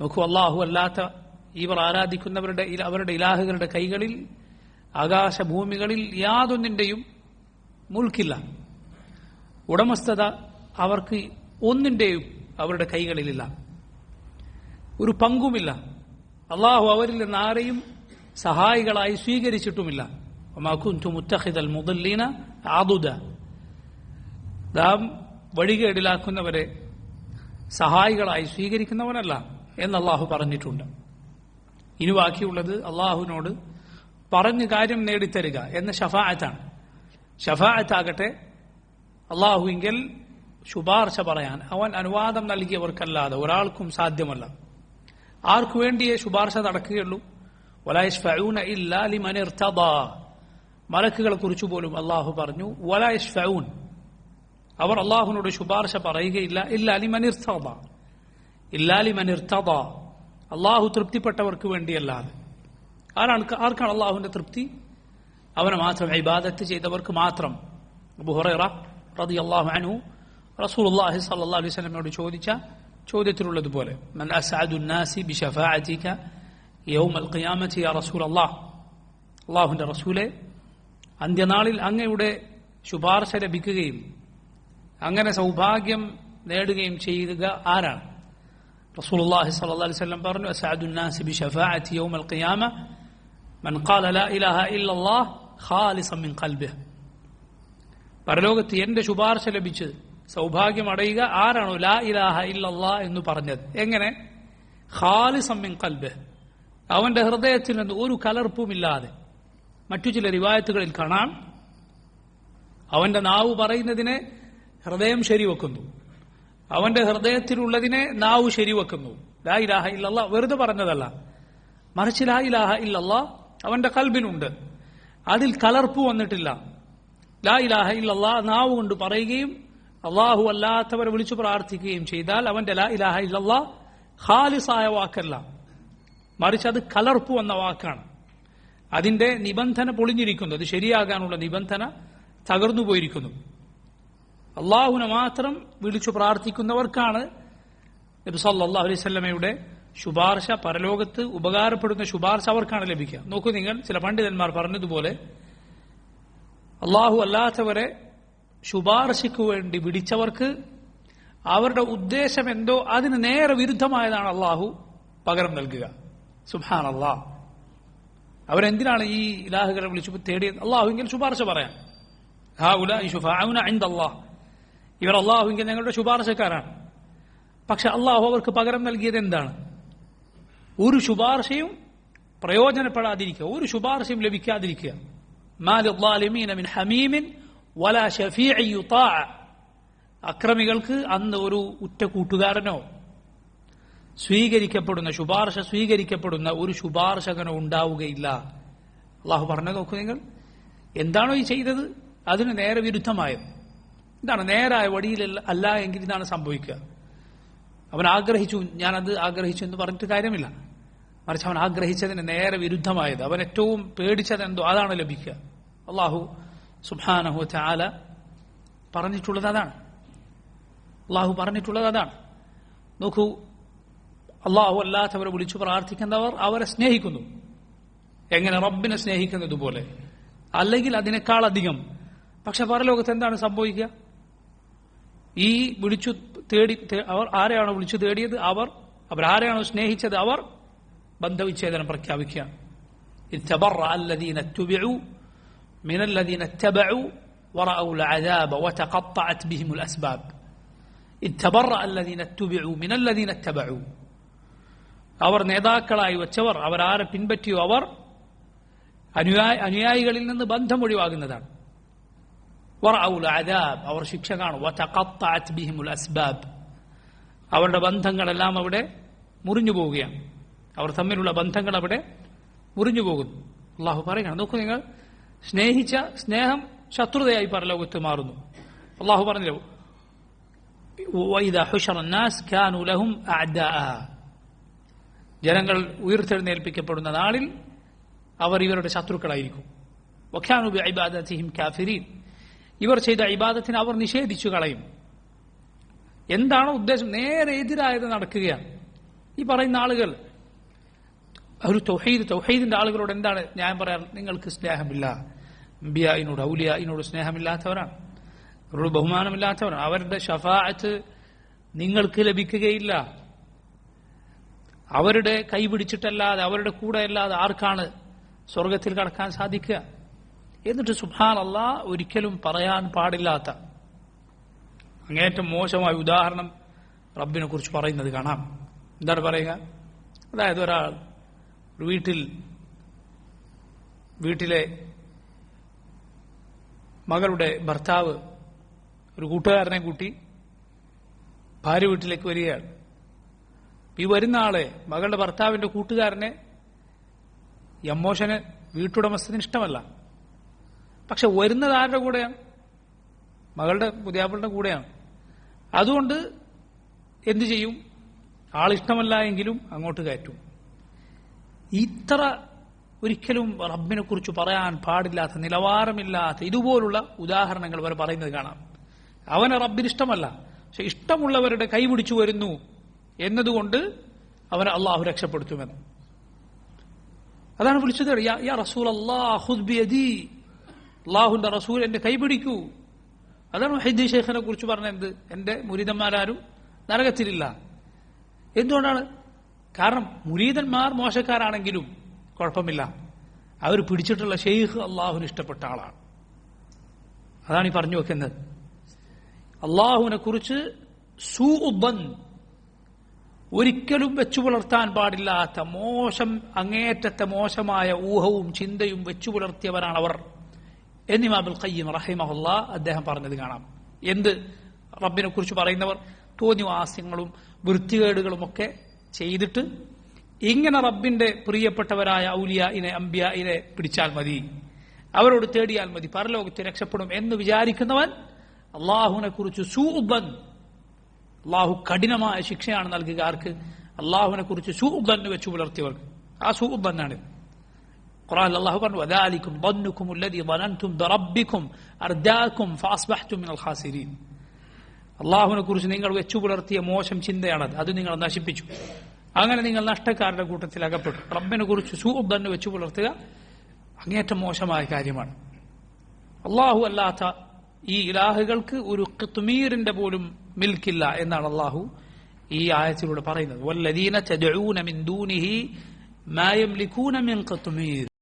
നോക്കൂ അള്ളാഹു അല്ലാത്ത ഇവർ ആരാധിക്കുന്നവരുടെ അവരുടെ ഇലാഹുകളുടെ കൈകളിൽ ആകാശഭൂമികളിൽ യാതൊന്നിന്റെയും മുൾക്കില്ല. ഉടമസ്ഥത അവർക്ക് ഒന്നിന്റെയും അവരുടെ കൈകളിലില്ല. ഒരു പങ്കുമില്ല. അള്ളാഹു അവരിൽ നിന്ന് ആരെയും സഹായികളായി സ്വീകരിച്ചിട്ടുമില്ല. മുത്തഹിദൽ ആദുദ നാം വഴികേടിലാക്കുന്നവരെ സഹായികളായി സ്വീകരിക്കുന്നവനല്ല. എന്ന് അള്ളാഹു പറഞ്ഞിട്ടുണ്ട്. ഇനി ബാക്കിയുള്ളത് അള്ളാഹുവിനോട് പറഞ്ഞു കാര്യം നേടിത്തരിക എന്ന ഷഫായത്താണ് ഷഫായത്താകട്ടെ അള്ളാഹുവിങ്കിൽ ശുപാർശ പറയാൻ അവൻ അനുവാദം നൽകിയവർക്കല്ലാതെ ഒരാൾക്കും സാധ്യമല്ല. ആർക്കു വേണ്ടിയേ ശുപാർശ നടക്കുകയുള്ളൂ? ഇല്ലാ മലക്കുകളെ കുറിച്ച് പോലും അള്ളാഹു പറഞ്ഞു വലായഷ്ഫഊൻ അവർ അള്ളാഹുവിനോട് ശുപാർശ പറയുകയില്ല ഇല്ലാ ലിമൻ ഇർതദാ ഇല്ലാ ലിമൻ ഇർതദാ അള്ളാഹു തൃപ്തിപ്പെട്ടവർക്ക് വേണ്ടിയല്ലാതെ. ആരാണ് ആർക്കാണ് അള്ളാഹുവിന്റെ തൃപ്തി? അവനെ മാത്രം ഇബാദത്ത് ചെയ്തവർക്ക് മാത്രം. അബു റളിയല്ലാഹു അൻഹു റസൂലുള്ളാഹി സ്വല്ലല്ലാഹു അലൈഹി വസല്ലമയോട് ചോദിച്ച ചോദ്യത്തിലുള്ളതുപോലെ അള്ളാഹുന്റെ റസൂലെ അന്ത്യനാളിൽ അങ്ങയുടെ ശുപാർശ ലഭിക്കുകയും അങ്ങനെ സൗഭാഗ്യം നേടുകയും ചെയ്യുക ആരാണ്? റസൂലുള്ളാഹി സ്വല്ലല്ലാഹു അലൈഹി വസല്ലം പറഞ്ഞു അസ്അദു നാസി ബിശഫാഅതി യൗമൽ ഖിയാമ മൻ ഖാല ലാ ഇലാഹ ഇല്ലല്ലാഹ് ഖാലിസൻ മിൻ ഖൽബിഹി പരലോകത്ത് എന്റെ ശുപാർശ ലഭിച്ച് സൗഭാഗ്യം അടയുക ആരാണോ ലാ ഇലാഹ ഇല്ലല്ലാ എന്ന് പറഞ്ഞത്? എങ്ങനെ? ഖാലിസൻ മിൻ ഖൽബിഹി. അവന്റെ ഹൃദയത്തിൽ നിന്ന് ഒരു കലർപ്പുമില്ലാതെ. മറ്റു ചില റിവായത്തുകളിൽ കാണാം. അവന്റെ നാവ് പറയുന്നതിനെ ഹൃദയം ശരിവെക്കുന്നു. അവന്റെ ഹൃദയത്തിലുള്ളതിനെ നാവ് ശരിവെക്കുന്നു. ലാ ഇലാഹ ഇല്ലല്ല വെറുതെ പറഞ്ഞതല്ല. മറിച്ച് ലാ ഇലാഹ ഇല്ലല്ല അവന്റെ കൽബിനുണ്ട് അതിൽ കലർപ്പ് വന്നിട്ടില്ല. ലാ ഇലാഹ ഇല്ലല്ല നാവ് കൊണ്ട് പറയുകയും അള്ളാഹു അല്ലാത്തവരെ വിളിച്ചു പ്രാർത്ഥിക്കുകയും ചെയ്താൽ അവന്റെ ലാ ഇലാഹ ഇല്ലല്ല ഖാലിസായ വാക്കല്ല. മറിച്ച് അത് കലർപ്പ് വന്ന വാക്കാണ്. അതിന്റെ നിബന്ധന പൊളിഞ്ഞിരിക്കുന്നു. അത് ശരിയാകാനുള്ള നിബന്ധന തകർന്നു പോയിരിക്കുന്നു അള്ളാഹുവിനെ മാത്രം വിളിച്ചു പ്രാർത്ഥിക്കുന്നവർക്കാണ് നബി അലൈഹി ശുപാർശ പരലോകത്ത് ഉപകാരപ്പെടുന്ന ശുപാർശ അവർക്കാണ് ലഭിക്കുക. നോക്കൂ നിങ്ങൾ ചില പണ്ഡിതന്മാർ പറഞ്ഞതുപോലെ അള്ളാഹു അല്ലാത്തവരെ ശുപാർശയ്ക്കു വേണ്ടി വിളിച്ചവർക്ക് അവരുടെ ഉദ്ദേശം എന്തോ അതിന് നേരെ വിരുദ്ധമായതാണ് അള്ളാഹു പകരം നൽകുക. സുഹാൻ അള്ളാഹ് അവരെന്തിനാണ് ഈ ഇലാഹുകളെ വിളിച്ചു തേടിയത്? അള്ളാഹുവിങ്കിൽ ശുപാർശ പറയാൻ അള്ളാഹ് ഇവർ അള്ളാഹുവിങ്കിൽ ഞങ്ങളുടെ ശുപാർശക്കാരാണ്. പക്ഷെ അള്ളാഹു അവർക്ക് പകരം നൽകിയത് എന്താണ്? ഒരു ശുപാർശയും പ്രയോജനപ്പെടാതിരിക്കുക ഒരു ശുപാർശയും ലഭിക്കാതിരിക്കുക. അക്രമികൾക്ക് അന്ന് ഒരു ഉറ്റ കൂട്ടുകാരനോ സ്വീകരിക്കപ്പെടുന്ന ശുപാർശ സ്വീകരിക്കപ്പെടുന്ന ഒരു ശുപാർശകനോ ഉണ്ടാവുകയില്ല. അള്ളാഹു പറഞ്ഞു നോക്കൂ നിങ്ങൾ. എന്താണോ ഈ ചെയ്തത്? അതിന് നേരെ വിരുദ്ധമായത് ഇതാണ് നേരായ വഴിയിൽ അല്ല എങ്കിൽ ഇതാണ് സംഭവിക്കുക. അവൻ ആഗ്രഹിച്ചു ഞാനത് ആഗ്രഹിച്ചു എന്ന് പറഞ്ഞിട്ട് കാര്യമില്ല. മറിച്ച് അവൻ ആഗ്രഹിച്ചതിന് നേരെ വിരുദ്ധമായത് അവൻ ഏറ്റവും പേടിച്ചത് എന്തോ അതാണ് ലഭിക്കുക. അള്ളാഹു സുബാനഹു ചാല പറഞ്ഞിട്ടുള്ളത് അതാണ്. അള്ളാഹു പറഞ്ഞിട്ടുള്ളത് അതാണ്. നോക്കൂ അള്ളാഹു അല്ലാത്തവരെ വിളിച്ചു പ്രാർത്ഥിക്കുന്നവർ അവരെ സ്നേഹിക്കുന്നു. എങ്ങനെ? റബ്ബിനെ സ്നേഹിക്കുന്നതുപോലെ. അല്ലെങ്കിൽ അതിനേക്കാളധികം. പക്ഷെ പരലോകത്ത് എന്താണ് സംഭവിക്കുക? ഈ വിളിച്ചു തേടി അവർ ആരെയാണോ വിളിച്ചു തേടിയത് അവർ അവർ ആരെയാണോ സ്നേഹിച്ചത് അവർ ബന്ധവിച്ഛേദനം പ്രഖ്യാപിക്കുകയാണ് اتبرأ الذين اتبعوا من الذين اتبعوا ورأوا العذاب وتقطعت بهم الأسباب اتبرأ الذين اتبعوا من الذين اتبعوا അവർ നേതാക്കളായി വെച്ചവർ അവർ ആരെ പിൻപറ്റിയോ അവർ അനുയായി അനുയായികളിൽ നിന്ന് ബന്ധം ഒഴിവാകുന്നതാണ് അദാബ് അവർ ശിക്ഷ കാണും. അസ്ബാബ് അവരുടെ ബന്ധങ്ങളെല്ലാം അവിടെ മുറിഞ്ഞു പോവുകയാണ്. അവർ തമ്മിലുള്ള ബന്ധങ്ങൾ അവിടെ മുറിഞ്ഞു പോകുന്നു. അള്ളാഹു പറയുകയാണ് നോക്കൂ നിങ്ങൾ സ്നേഹിച്ച സ്നേഹം ശത്രുതയായി പരലോകത്ത് മാറുന്നു. അള്ളാഹു പറഞ്ഞല്ലോ ജനങ്ങൾ ഉയർത്തെഴുന്നേൽപ്പിക്കപ്പെടുന്ന നാളിൽ അവർ ഇവരുടെ ശത്രുക്കളായിരിക്കും. കാഫിരീൻ. ഇവർ ചെയ്ത ഇബാദത്തിന് അവർ നിഷേധിച്ചു കളയും. എന്താണോ ഉദ്ദേശം? നേരെ എതിരായത് നടക്കുകയാണ്. ഈ പറയുന്ന ആളുകൾ ഒരു തൗഹീദ് തൗഹീദിന്റെ ആളുകളോട് എന്താണ് ഞാൻ പറയാൻ നിങ്ങൾക്ക് സ്നേഹമില്ല. അമ്പിയായിനോട് ഔലിയായിനോട് സ്നേഹമില്ലാത്തവരാണ്. അവരോട് ബഹുമാനമില്ലാത്തവരാണ്. അവരുടെ ഷഫാഅത്ത് നിങ്ങൾക്ക് ലഭിക്കുകയില്ല. അവരുടെ കൈ പിടിച്ചിട്ടല്ലാതെ അവരുടെ കൂടെ അല്ലാതെ ആർക്കാണ് സ്വർഗത്തിൽ കടക്കാൻ സാധിക്കുക? എന്നിട്ട് സുഹാൻ അല്ല ഒരിക്കലും പറയാൻ പാടില്ലാത്ത അങ്ങേറ്റം മോശമായ ഉദാഹരണം റബ്ബിനെ കുറിച്ച് പറയുന്നത് കാണാം. എന്താണ് പറയുക? അതായത് ഒരാൾ ഒരു വീട്ടിൽ വീട്ടിലെ മകളുടെ ഭർത്താവ് ഒരു കൂട്ടുകാരനെ കൂട്ടി ഭാര്യ വീട്ടിലേക്ക് വരികയാണ്. ഈ വരുന്ന ആളെ മകളുടെ ഭർത്താവിന്റെ കൂട്ടുകാരനെ യമോഷന് വീട്ടുടമസ്ഥന് ഇഷ്ടമല്ല. പക്ഷെ വരുന്നത് ആരുടെ കൂടെയാണ്? മകളുടെ പുതിയാപ്പിളുടെ കൂടെയാണ്. അതുകൊണ്ട് എന്തു ചെയ്യും? ആളിഷ്ടമല്ല എങ്കിലും അങ്ങോട്ട് കയറ്റും. ഇത്ര ഒരിക്കലും റബ്ബിനെ കുറിച്ച് പറയാൻ പാടില്ലാത്ത നിലവാരമില്ലാത്ത ഇതുപോലുള്ള ഉദാഹരണങ്ങൾ വരെ പറയുന്നത് കാണാം. അവന് റബ്ബിന് ഇഷ്ടമല്ല പക്ഷെ ഇഷ്ടമുള്ളവരുടെ കൈപിടിച്ചു വരുന്നു എന്നതുകൊണ്ട് അവനെ അള്ളാഹു രക്ഷപ്പെടുത്തുമെന്ന്. അതാണ് വിളിച്ചത്. യാ റസൂൽ അള്ളാഹുന്റെ റസൂൽ എന്റെ കൈപിടിക്കൂ അതാണ് ഹൈദി ഷെയ്ഖിനെ കുറിച്ച് പറഞ്ഞത്. എന്റെ മുരീതന്മാരാരും നരകത്തിലില്ല. എന്തുകൊണ്ടാണ്? കാരണം മുരീതന്മാർ മോശക്കാരാണെങ്കിലും കുഴപ്പമില്ല. അവർ പിടിച്ചിട്ടുള്ള ഷെയ്ഖ് അള്ളാഹുവിന് ഇഷ്ടപ്പെട്ട ആളാണ്. അതാണ് ഈ പറഞ്ഞു വെക്കുന്നത്. അള്ളാഹുവിനെ കുറിച്ച് ഒരിക്കലും വെച്ചു പുലർത്താൻ പാടില്ലാത്ത മോശം അങ്ങേറ്റത്തെ മോശമായ ഊഹവും ചിന്തയും വെച്ചു പുലർത്തിയവരാണ് അവർ എന്നിമാബുൽ ഖയ്യം റഹിമഹുല്ല അദ്ദേഹം പറഞ്ഞത് കാണാം. എന്ത്? റബ്ബിനെ കുറിച്ച് പറയുന്നവർ തോന്നിവാസ്യങ്ങളും വൃത്തികേടുകളും ഒക്കെ ചെയ്തിട്ട് ഇങ്ങനെ റബ്ബിന്റെ പ്രിയപ്പെട്ടവരായ ഔലിയയിനെ ഇനെ പിടിച്ചാൽ മതി. അവരോട് തേടിയാൽ മതി. പരലോകത്ത് രക്ഷപ്പെടും എന്ന് വിചാരിക്കുന്നവൻ അള്ളാഹുവിനെ കുറിച്ച് സൂബൻ അള്ളാഹു കഠിനമായ ശിക്ഷയാണ് നൽകുക ആർക്ക്? അള്ളാഹുവിനെ കുറിച്ച് സൂബൻ വെച്ചു പുലർത്തിയവർക്ക്. ആ സൂബന്നാണ് ഖുറാൻ അള്ളാഹു പറഞ്ഞു വദാലിക്കും ظنكم الذي ظننتم بربكم أرداكم فأصبحتم من الخاسرين അള്ളാഹുവിനെ കുറിച്ച് നിങ്ങൾ വെച്ചു പുലർത്തിയ മോശം ചിന്തയാണത് അത് നിങ്ങൾ നശിപ്പിച്ചു അങ്ങനെ നിങ്ങൾ നഷ്ടക്കാരുടെ കൂട്ടത്തിൽ അകപ്പെട്ടു റബ്ബിനെ കുറിച്ച് സൂബന്ന് വെച്ചു പുലർത്തുക അങ്ങേറ്റം മോശമായ കാര്യമാണ് അള്ളാഹു അല്ലാത്ത ഈ ഇലാഹുകൾക്ക് ഒരു കിത്മീറിന്റെ പോലും മിൽക്കില്ല എന്നാണ് അള്ളാഹു ഈ ആയത്തിലൂടെ പറയുന്നത് വല്ലദീന തദഊന മിൻ ദൂനിഹി മാ യംലികൂന മിൻ ഖത്മീർ